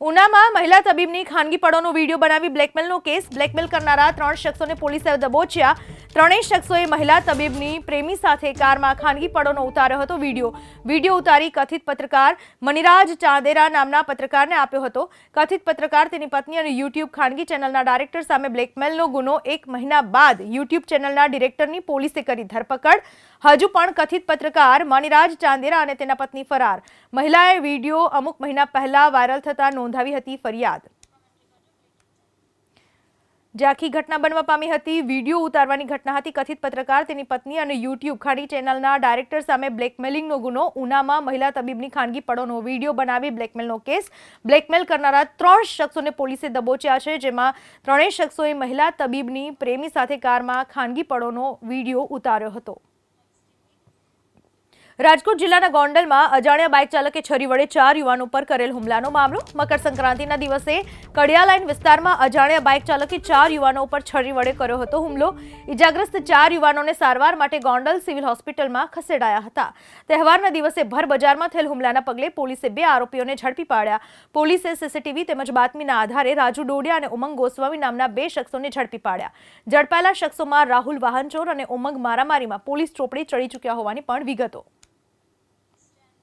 ઉનામાં મહિલા તબીબની ખાનગી પડોનો વીડિયો બનાવી બ્લેકમેલનો કેસ. બ્લેકમેલ કરનારા ત્રણ શખ્સોને પોલીસે દબોચ્યા. ત્રણેય શખ્સોએ મહિલા તબીબની પ્રેમી સાથે કારમાં ખાનગી પડોનો ઉતાર્યો હતો વીડિયો. વીડિયો ઉતારી કથિત પત્રકાર મનિરાજ ચાંદેરા નામના પત્રકારને આપ્યો હતો. કથિત પત્રકાર તેની પત્ની અને યુટ્યુબ ખાનગી ચેનલના ડાયરેક્ટર સામે બ્લેકમેલનો ગુનો એક મહિના બાદ યુટ્યુબ ચેનલના ડિરેક્ટરની પોલીસે કરી ધરપકડ. હજુ પણ કથિત પત્રકાર મણિરાજ ચાંદેરા અને તેના પત્ની ફરાર. મહિલાએ વીડિયો અમુક મહિના પહેલા વાયરલ થતા નોંધાવી હતી ફરિયાદ. જે આખી ઘટના બનવા પામી હતી, વીડિયો ઉતારવાની ઘટના હતી. કથિત પત્રકાર તેની પત્ની અને યુટ્યુબ ખાડી ચેનલના ડાયરેક્ટર સામે બ્લેકમેલિંગનો ગુનો. ઉનામાં મહિલા તબીબની ખાનગી પડોનો વીડિયો બનાવી બ્લેકમેલનો કેસ. બ્લેકમેલ કરનારા ત્રણ શખ્સોને પોલીસે દબોચ્યા છે, જેમાં ત્રણેય શખ્સોએ મહિલા તબીબની પ્રેમી સાથે કારમાં ખાનગી પડોનો વીડિયો ઉતાર્યો હતો. રાજકોટ જિલ્લાના ગોંડલમાં અજાણ્યા બાઇક ચાલકે છરી વડે ચાર યુવાનો પર કરેલ હુમલાનો મામલો. મકર સંક્રાંતિના દિવસે કડિયા લાઇન વિસ્તારમાં અજાણ્યા બાઇક ચાલકે ચાર યુવાનો ઉપર છરી વડે કર્યો હતો હુમલો. ઇજાગ્રસ્ત ચાર યુવાનોને સારવાર માટે ગોંડલ સિવિલ હોસ્પિટલમાં ખસેડાયા હતા. તહેવારના દિવસે ભર બજારમાં થયેલ હુમલાના પગલે પોલીસે બે આરોપીઓને ઝડપી પાડ્યા. પોલીસે સીસીટીવી તેમજ બાતમીના આધારે રાજુ ડોડિયા અને ઉમંગ ગોસ્વામી નામના બે શખ્સોને ઝડપી પાડ્યા. ઝડપાયેલા શખ્સોમાં રાહુલ વાહનચોર અને ઉમંગ મારામારીમાં પોલીસ ચોપડી ચડી ચૂક્યા હોવાની પણ વિગતો.